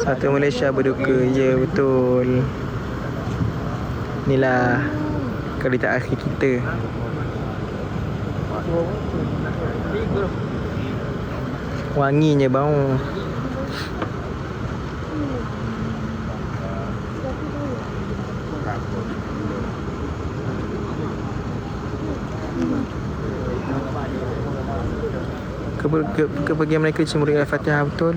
Satu Malaysia berduka. Ya betul. Inilah kereta akhir kita. Wanginya bau. ke, ke, ke pergian mereka cemuri Al-Fatihah betul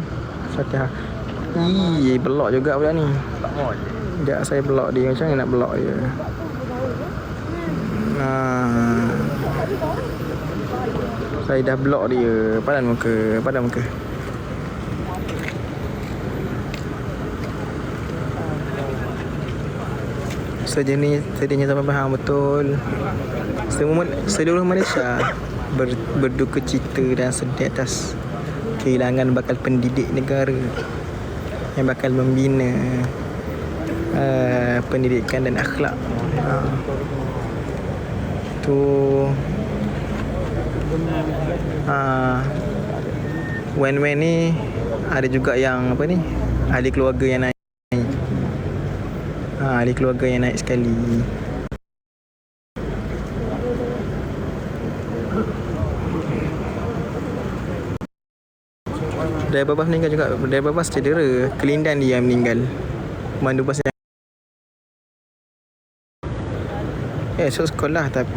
Al-Fatihah Ih, belok juga pula ni. Sekejap saya belok dia. Macam mana nak belok dia? Nah. Saya dah blok dia. Padan muka Padan muka. Sejenis Sejenis sampai faham? Betul. Semua Seluruh Malaysia ber, Berduka cita dan sedih atas Kehilangan bakal pendidik negara Yang bakal membina uh, Pendidikan dan akhlak. Uh, Tu uh, Wen-wen ni Ada juga yang Apa ni? Ahli keluarga yang naik. Ha, ahli keluarga yang naik sekali. Driver bas meninggal juga. Driver bas cedera. Kelindan dia yang meninggal. Mandu bas yang... Eh, esok sekolah tapi...